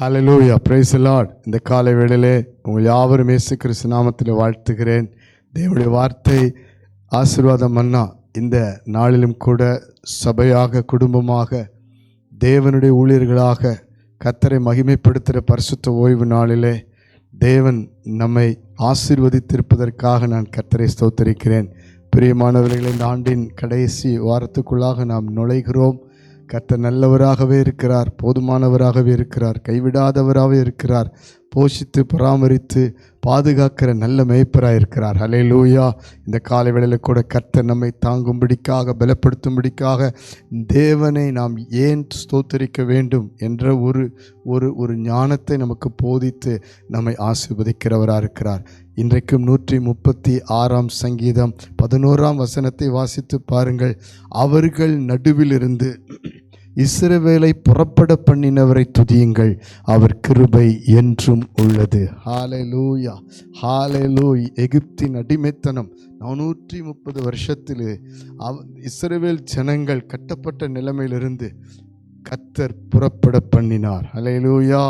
Hallelujah price Lord இந்த காலை வேளையிலே உங்கள் யாவரும் இயேசு கிறிஸ்து நாமத்தில் வாழ்த்துகிறேன். தேவனுடைய வார்த்தை ஆசீர்வாதம் மன்னா இந்த நாளிலும் கூட சபையாக குடும்பமாக தேவனுடைய ஊழியர்களாக கத்தரை மகிமைப்படுத்துகிற பரிசுத்த ஓய்வு நாளிலே தேவன் நம்மை ஆசீர்வதித்திருப்பதற்காக நான் கத்தரை ஸ்தோத்தரிக்கிறேன். பிரியமானவர்களை இந்த ஆண்டின் கடைசி வாரத்துக்குள்ளாக நாம் நுழைகிறோம். கர்த்தர் நல்லவராகவே இருக்கிறார் போதுமானவராகவே இருக்கிறார் கைவிடாதவராகவே இருக்கிறார் போஷித்து பராமரித்து பாதுகாக்கிற நல்ல மேய்ப்பராக இருக்கிறார். ஹலே லூயா இந்த காலை வேளையில் கூட கர்த்தர் நம்மை தாங்கும்படிக்காக பலப்படுத்தும்படிக்காக தேவனை நாம் ஏன் ஸ்தோத்தரிக்க வேண்டும் என்ற ஒரு ஒரு ஒரு ஞானத்தை நமக்கு போதித்து நம்மை ஆசிர்வதிக்கிறவராக இருக்கிறார். இன்றைக்கும் நூற்றி முப்பத்தி ஆறாம் சங்கீதம் பதினோராம் வசனத்தை வாசித்து பாருங்கள். அவர்கள் நடுவிலிருந்து இஸ்ரவேலை புறப்பட பண்ணினவரை துதியுங்கள். அவர் கிருபை என்றும் உள்ளது. ஹாலே லூயா ஹாலே லூய் எகிப்தின் அடிமைத்தனம் நானூற்றி முப்பது வருஷத்தில் அவ் இஸ்ரவேல் ஜனங்கள் கட்டப்பட்ட நிலைமையிலிருந்து கத்தர் புறப்பட பண்ணினார். அலையலூயா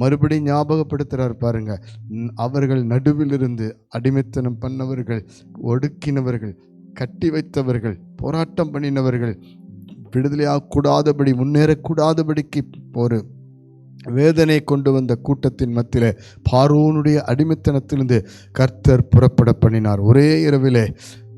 மறுபடியும் ஞாபகப்படுத்துகிறார் பாருங்க. அவர்கள் நடுவிலிருந்து அடிமைத்தனம் பண்ணவர்கள் ஒடுக்கினவர்கள் கட்டி வைத்தவர்கள் போராட்டம் பண்ணினவர்கள் விடுதலையாகக்கூடாதபடி முன்னேறக்கூடாதபடிக்கு ஒரு வேதனை கொண்டு வந்த கூட்டத்தின் மத்தியில் பார்வோனுடைய அடிமைத்தனத்திலிருந்து கர்த்தர் புறப்பட பண்ணினார். ஒரே இரவிலே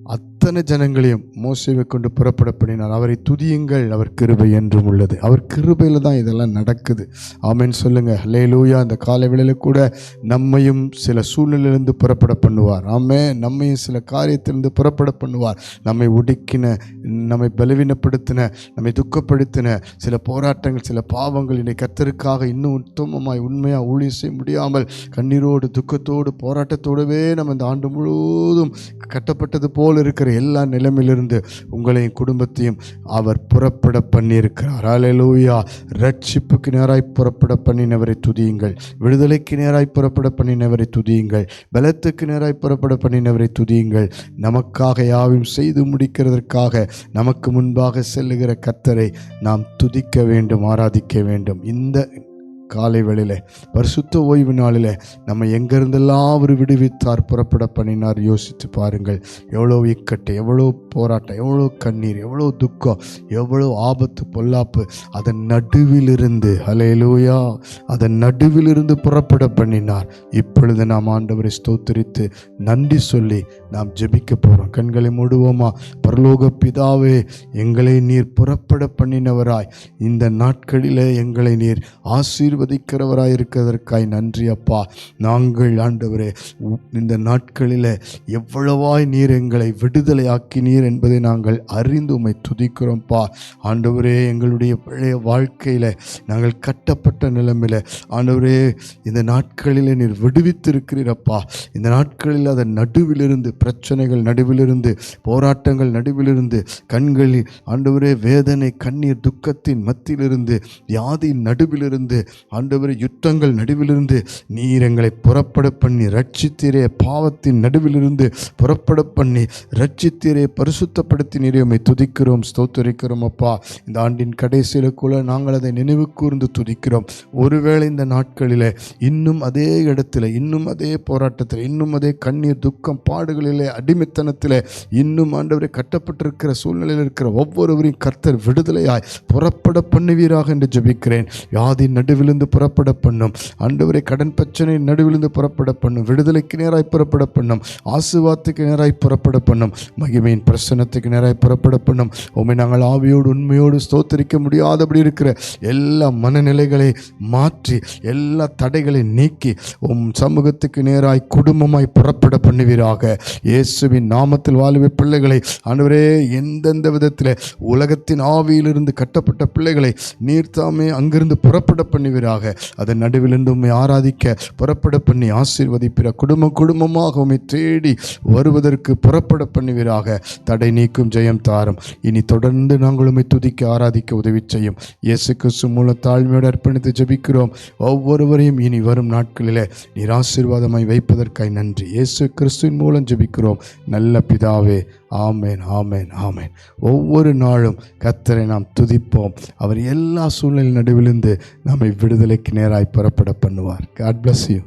அத் அத்தனை ஜனங்களையும் மோசைவை கொண்டு புறப்பட பண்ணினார் அவரை துதியுங்கள் அவர் கிருபை என்றும் உள்ளது. அவர் கிருபையில் தான் இதெல்லாம் நடக்குது. ஆமென். சொல்லுங்க. ஹலே லூயா இந்த காலை வேளையில் கூட நம்மையும் சில சூழ்நிலையிலிருந்து புறப்பட பண்ணுவார். ஆமே நம்மையும் சில காரியத்திலிருந்து புறப்பட பண்ணுவார். நம்மை ஒடுக்கின நம்மை பலவீனப்படுத்தின நம்மை துக்கப்படுத்தின சில போராட்டங்கள் சில பாவங்கள் இன்னை கத்தருக்காக இன்னும் உத்தமமாய் உண்மையாக ஊழியம் செய்ய முடியாமல் கண்ணீரோடு துக்கத்தோடு போராட்டத்தோடவே நம்ம இந்த ஆண்டு முழுவதும் கட்டப்பட்டது போல் இருக்கிற எல்லா நிலைமையிலிருந்து உங்களையும் குடும்பத்தையும் அவர் புறப்பட பண்ணியிருக்கிறார். அலலூயா ரட்சிப்புக்கு நேராய் புறப்பட பண்ணினவரை துதியுங்கள். விடுதலைக்கு நேராய் புறப்பட பண்ணினவரை துதியுங்கள். பலத்துக்கு நேராய் புறப்பட பண்ணினவரை துதியுங்கள். நமக்காக யாவையும் செய்து முடிக்கிறதற்காக நமக்கு முன்பாக செல்லுகிற கத்தரை நாம் துதிக்க வேண்டும் ஆராதிக்க வேண்டும். இந்த காலை வேளையிலே பரிசுத்த ஓய்வு நாளில் நம்ம எங்கிருந்தெல்லாம் அவர் விடுவித்தார் புறப்பட பண்ணினார் யோசித்து பாருங்கள். எவ்வளோ இக்கட்டு எவ்வளோ போராட்டம் எவ்வளோ கண்ணீர் எவ்வளோ துக்கம் எவ்வளோ ஆபத்து பொல்லாப்பு. அதன் நடுவிலிருந்து அலையலூயா அதன் நடுவிலிருந்து புறப்பட பண்ணினார். இப்பொழுது நாம் ஆண்டவரை ஸ்தோத்திரித்து நன்றி சொல்லி நாம் ஜெபிக்க போகிறோம் கண்களை மூடுவோமா? பரலோக பிதாவே எங்களை நீர் புறப்பட பண்ணினவராய் இந்த நாட்களிலே எங்களை நீர் ஆசீர் இருக்கிறதற்காய் நன்றி அப்பா. நாங்கள் ஆண்டவரே உ- இந்த நாட்களில் எவ்வளவாய் நீர் எங்களை விடுதலையாக்கி நீர் என்பதை நாங்கள் அறிந்து உமை துதிக்கிறோம்ப்பா ஆண்டவரே எங்களுடைய பழைய வாழ்க்கையில் நாங்கள் கட்டப்பட்ட நிலைமையில் ஆண்டவரே இந்த நாட்களில் நீர் விடுவித்திருக்கிறீரப்பா இந்த நாட்களில் அதன் நடுவிலிருந்து பிரச்சனைகள் நடுவிலிருந்து போராட்டங்கள் நடுவிலிருந்து கண்களில் ஆண்டவரே வேதனை கண்ணீர் துக்கத்தின் மத்தியிலிருந்து வியாதியின் நடுவிலிருந்து ஆண்டவர் யுத்தங்கள் நடுவிலிருந்து நீர் எங்களை புறப்பட பண்ணி ரட்சித்தீரே பாவத்தின் நடுவிலிருந்து புறப்பட பண்ணி ரட்சித்தீரே பரிசுத்தப்படுத்தி நீரே உம்மை துதிக்கிறோம் ஸ்தோத்தரிக்கிறோம் அப்பா. இந்த ஆண்டின் கடைசியில் கூட நாங்கள் அதை நினைவு கூர்ந்து துதிக்கிறோம். ஒருவேளை இந்த நாட்களில் இன்னும் அதே இடத்துல இன்னும் அதே போராட்டத்தில் இன்னும் அதே கண்ணீர் துக்கம் பாடுகளிலே அடிமைத்தனத்தில் இன்னும் ஆண்டவரை கட்டப்பட்டிருக்கிற சூழ்நிலையில் இருக்கிற ஒவ்வொருவரையும் கர்த்தர் விடுதலையாய் புறப்பட பண்ணுவீராக என்று ஜெபிக்கிறேன். வியாதி நடுவிலிருந்து புறப்பட பண்ணும். ஆண்டவரை கடன் பிரச்சனை நடுவிலிருந்து புறப்பட பண்ணும். விடுதலைக்கு நேராய் புறப்பட பண்ணும். ஆசுவாத்துக்கு நேராய் புறப்பட பண்ணும். மகிமையின் பிரசன்னத்துக்கு நேராய் புறப்பட பண்ணும். உண்மை நாங்கள் ஆவியோடு உண்மையோடு ஸ்தோத்தரிக்க முடியாதபடி இருக்கிற எல்லா மனநிலைகளை மாற்றி எல்லா தடைகளை நீக்கி உம் சமூகத்துக்கு நேராய் குடும்பமாய் புறப்பட பண்ணுவீராக. இயேசுவின் நாமத்தில் வாழுவே பிள்ளைகளை. அன்றுவரே எந்தெந்த விதத்தில் உலகத்தின் ஆவியிலிருந்து கட்டப்பட்ட பிள்ளைகளை நீர்த்தாமே அங்கிருந்து புறப்பட பண்ணுவீராக. அதன் நடுவிலிருந்து உண்மை ஆராதிக்க புறப்பட பண்ணி ஆசீர்வதிப்பிற குடும்ப குடும்பமாக உண்மை தேடி வருவதற்கு புறப்பட பண்ணுவீராக. தடை நீக்கும் ஜெயம் தாரும். இனி தொடர்ந்து நாங்கள் உண்மை துதிக்க ஆராதிக்க உதவி செய்யும். இயேசு கிறிஸ்து மூலம் தாழ்மையோடு அர்ப்பணித்து ஜபிக்கிறோம். ஒவ்வொருவரையும் இனி வரும் நாட்களிலே நீர் ஆசீர்வாதமாய் வைப்பதற்காய் நன்றி. இயேசு கிறிஸ்துவின் மூலம் ஜெபிக்கிறோம். நல்ல பிதாவே ஆமேன் ஆமேன் ஆமேன். ஒவ்வொரு நாளும் கத்தரை நாம் துதிப்போம். அவர் எல்லா சூழ்நிலை நடுவிலிருந்து நம்மை விடுதலைக்கு நேராய் புறப்பட பண்ணுவார். God bless you